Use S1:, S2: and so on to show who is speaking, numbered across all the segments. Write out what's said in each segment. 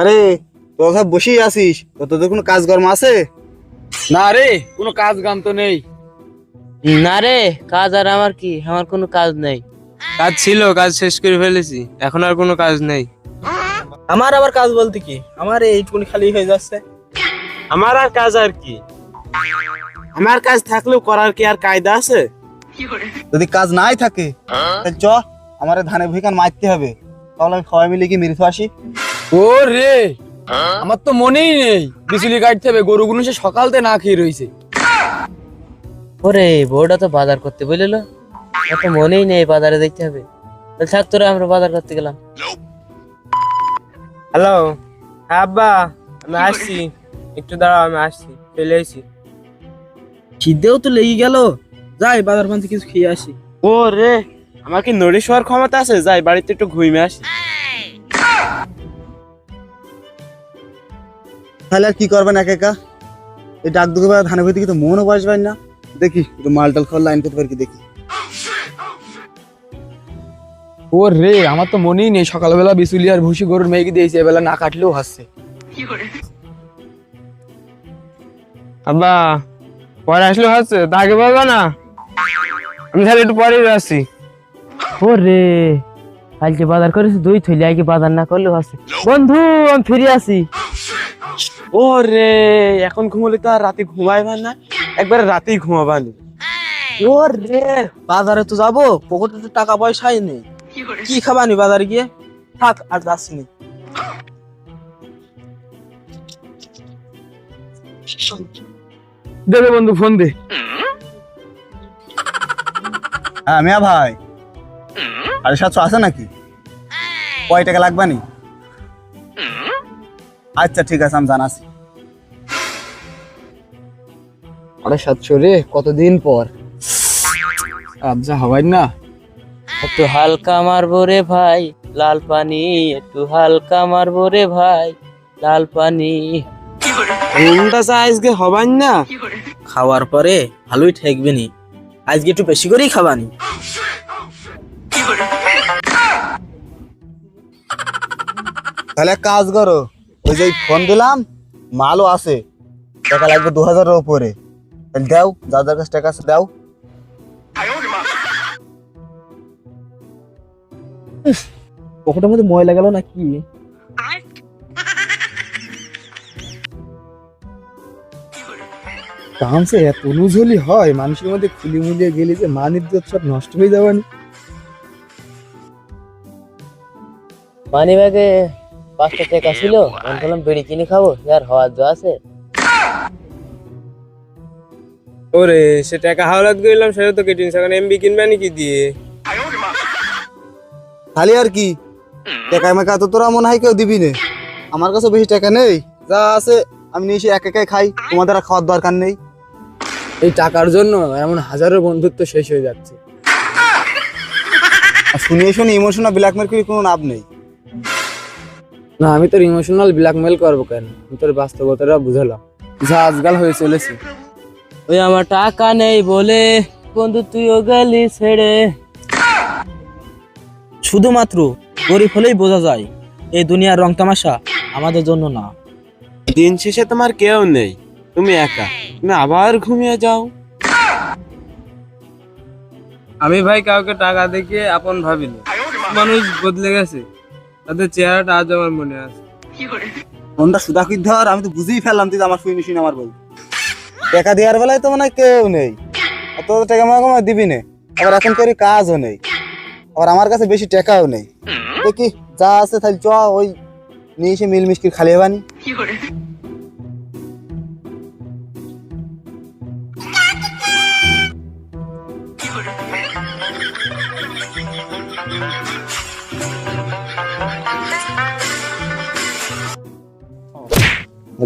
S1: আরে তোরা সব বসেই আছিস? তো তোদের কোনো কাজকর্ম আছে?
S2: না রে কোনো কাজ গাম তো নেই।
S3: না রে কাজ আর আমার কি? আমার কোনো কাজ নেই।
S4: কাজ ছিল কাজ শেষ করে ফেলেছি। এখন আর কোনো কাজ নেই।
S5: আমার আবার কাজ বলতে কি? আমার এইটুকুনি খালি হয়ে যাচ্ছে।
S4: আমার আর কাজ আর কি? আমার কাজ থাকলেও করার কি আর কায়দা আছে?
S1: যদি কাজ নাই থাকে তাহলে চ আমার ধানে ভুইকান মারতে হবে। তাহলে আমি সবাই মিলে কি মেরে আসি
S2: ও রে আমার তো মনেই নেই। বিচুলি কাটতে হবে গরুগুলো সে সকালতে না খেয়ে রয়েছে।
S3: ওরে বউটা তো বাজার করতে বলিল। এত মনেই নেই বাজারে দেখতে হবে। তাহলে থাক তোরা আমরা বাজার করতে গেলাম।
S4: হ্যালো হ্যাঁ আব্বা আমি আসছি। একটু দাঁড়াও আমি আসছি চলে এসেছি।
S5: খিদেও তো লেগে গেল। যাই বাজার পান্তি কিছু খেয়ে আসি।
S4: ও রে আমার কি নড়ে শোয়ার ক্ষমতা আছে? যাই বাড়িতে একটু ঘুমিয়ে আসি।
S1: তাহলে আর কি করবেন একা একা? এই ডাক দুকে বেলা ধানে ভুইতে কি তো মনও বসবেন না? দেখি একটু মাল টাল খাওয়ার লাইন করতে পারি কি দেখি।
S2: ও রে আমার তো মনেই নেই সকালবেলা বিচুলি আর ভুসি গরুর মেয়েকে দিয়েছে এবেলা না কাটলেও হাসছে।
S4: আব্বা পরে আসলে হচ্ছে তাকে বলব না? আমি তাহলে একটু পরেই আসছি।
S3: ওরে কালকে বাজার করেছি দুই থইলে আগে বাজার না করলেও আছে বন্ধু আমি ফিরে আসি।
S4: ও রে এখন ঘুমলে তো আর রাতে ঘুমাইবার না। একবারে রাতেই ঘুমাবানি
S5: ও রে বাজারে তো যাব পকেটে তো টাকা পয়সাই নেই। কি খাবানি বাজারে গিয়ে? থাক আর যাচ্ছি নি।
S2: দেবে বন্ধু ফোন দে।
S1: হ্যাঁ মিয়া ভাই। আরে সাতশো আছে নাকি? কয় টাকা লাগবে নি? আচ্ছা ঠিক আছে আমি জানাচ্ছি।
S2: আরে সাতশো রে কতদিন পর? আবজা হবাই না।
S3: একটু হালকা মারবো রে ভাই লাল পানি একটু হালকা মারবো রে ভাই লাল পানি।
S4: চা আজকে হবান না।
S5: খাওয়ার পরে ভালোই ঠেকবে নি। আজকে একটু বেশি করেই খাবানি
S1: তাহলে এক কাজ করো ওই যে ফোন দিলাম মালও আছে। টাকা লাগবে দু হাজারের উপরে। তাহলে দাও যাদের কাছে টাকা আছে দাও।
S5: পকেটের মধ্যে ময়লা গেল নাকি?
S2: ডান্সে এত অনুঝলি হয় মানুষের মধ্যে খুলি মুলিয়ে গেলে যে মান ইজ্জত সব নষ্ট হয়ে যাবানি
S3: মানি ব্যাগে পাঁচটা টাকা ছিল আমি বললাম বিড়ি কিনে খাব আর হওয়ার জো আছে।
S4: ওরে সে টাকা হাওলাত গেলাম সেটা তো কেটিন সেখানে এমবি কিনবে নাকি দিয়ে?
S1: খালি আর কি? টাকা মেকা তো তোরা মনে হয় কেউ দিবি নে। আমার কাছে বেশি টাকা নেই। যা আছে আমি নিয়ে এসে এক একাই খাই। তোমাদের আর খাওয়ার দরকার নেই।
S2: এই টাকার জন্য এমন হাজারো বন্ধুত্ব শেষ হয়ে যাচ্ছে।
S1: আর শুনিয়ে শুনে ইমোশনাল ব্ল্যাকমেল করে কোনো লাভ নেই।
S2: না আমি তোর ইমোশনাল ব্ল্যাকমেল করব কেন? আমি তোর বাস্তবতাটা বুঝালাম। যা আজকাল হয়ে চলেছে।
S3: ওই আমার টাকা নেই বলে বন্ধু তুইও গেলি ছেড়ে।
S5: শুধুমাত্র গরিব হলেই বোঝা যায় এই দুনিয়ার রং তামাশা আমাদের জন্য না।
S4: দিন শেষে তোমার কেউ নেই তুমি একা। তুমি আবার ঘুমিয়ে যাও। আমি ভাই কাউকে টাকা দেখিয়ে আপন ভাবিনি। মানুষ বদলে গেছে। তাদের চেহারাটা আজ আমার মনে আছে।
S1: ফোনটা সুদা কি ধর আমি তো বুঝেই ফেললাম তুই আমার শুনে শুনে আমার বল টাকা দেওয়ার বেলায় তো মনে হয় কেউ নেই। তোর টাকা আমাকে আমার দিবি নে। আবার এখন করি কাজও নেই। আবার আমার কাছে বেশি টাকাও নেই। দেখি যা আছে তাহলে চ ওই নিয়ে এসে মিল মিষ্টি খালি হবানি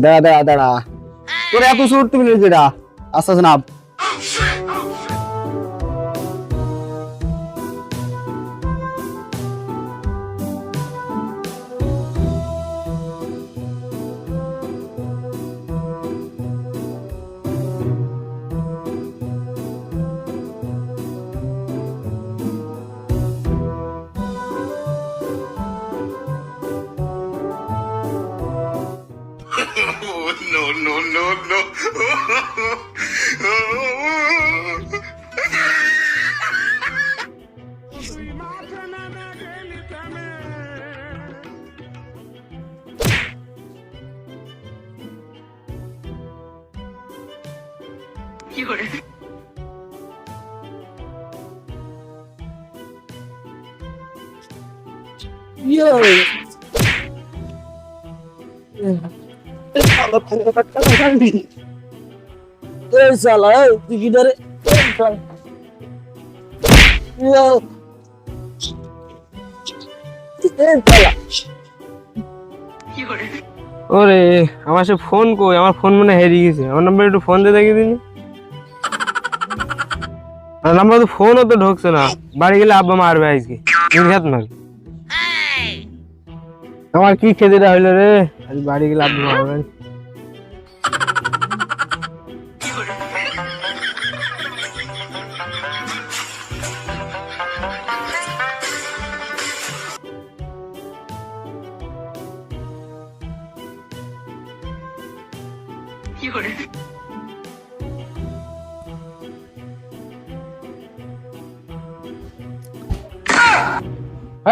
S1: দাঁড়া দাঁড়া দাঁড়া। তোর এত সুর তুমি যেটা। আস্তে আস্তে নাম
S5: এই শালা এই তুই কি ধরে এই শালা। ইয়ো। এই শালা।
S4: ওরে আমার সে ফোন কই? আমার ফোন মনে হারিয়ে গেছে। আমার নাম্বার একটু ফোন দিয়ে দেখি দিন। আমার নাম্বার তো ফোনও তো ঢুকছে না। বাড়ি গেলে আব্বা মারবে আজকে। আমার কি খেতে হইল রে? আজ বাড়ি গেলে মারবে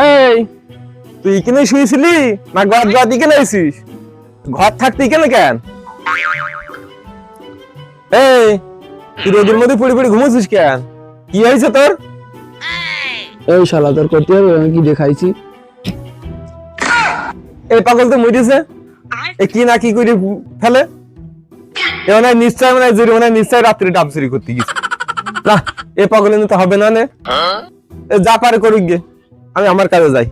S6: এই তুই এখানে শুয়েছিলি? না ঘর ঘর দিকে আইছিস ঘর থাকতে কেন কেন? এই তুই রোদের মধ্যে পড়ে পড়ে ঘুমোছিস কেন? কি হয়েছে তোর?
S2: এই শালা তোর করতে হবে আমি কি দেখাইছি?
S6: এই পাগল তো মরিছে। এ কি না কি করে ফেলে? এ মনে হয় নিশ্চয় মনে হয় জুড়ি মনে হয় নিশ্চয় রাত্রে ডাব চুরি করতে গেছে। না এ পাগল তো হবে না নে। এ যা পারে করুক গে। আমি আমার কাজে যাই।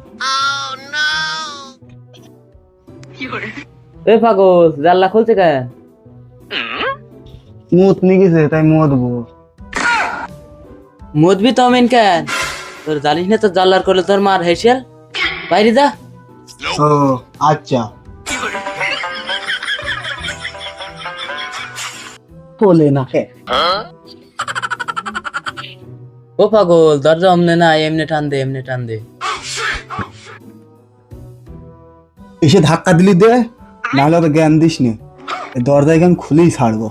S3: এ পাগল জানলা খুলছে কেন?
S1: মুত নিয়ে গেছে তাই মদবো
S3: মদবি তো আমিন কেন? তোর জানিস না তোর জানলার করলে তোর মার হেসেল? বাইরে যা।
S1: ও আচ্ছা। বলে না।
S3: ও পাগল দরজা অমনে না এমনি টান দে এমনি টান দে।
S1: এসে ধাক্কা দিলি দে। নাহলে তো জ্ঞান দিস নি দরজায় দরজা এখানে খুলেই ছাড়বো।